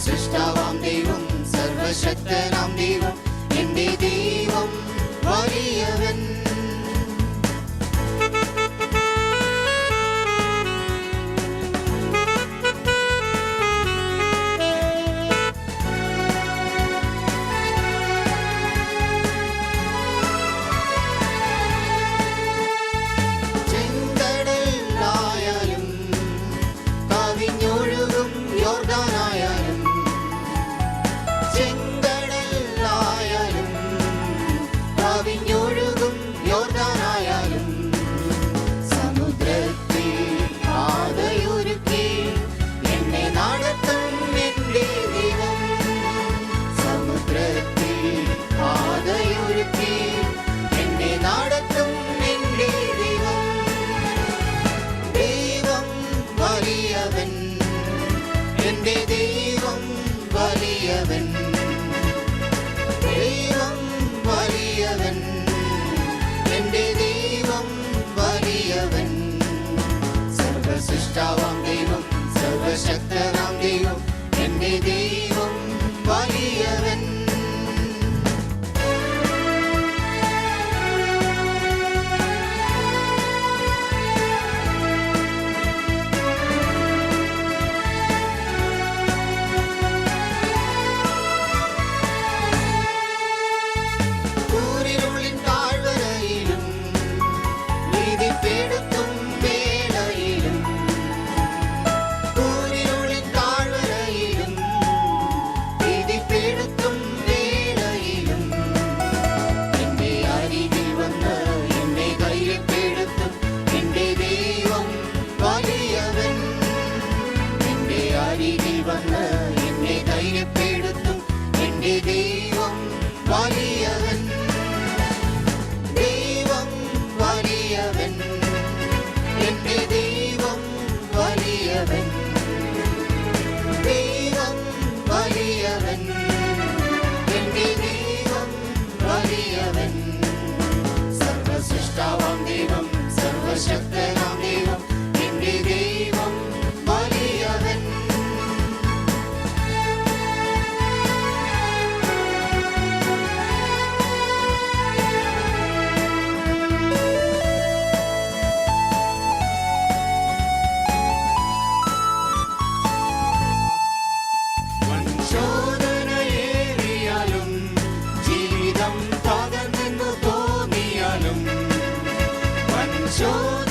സർവസൃഷ്ടാവാം ദൈവം സർവശക്തനാം ദൈവം എന്റെ ദൈവം വലിയവൻ സർവസൃഷ്ടാവാം ദൈവം എന്റെ ദൈവം വലിയവൻ. ദൈവം വലിയവൻ. എന്റെ ദൈവം വലിയവൻ. ദൈവം വലിയവൻ. എന്റെ ദൈവം വലിയവൻ. സർവസൃഷ്ടാവാം ദൈവം സർവശക്തൻ Jonas.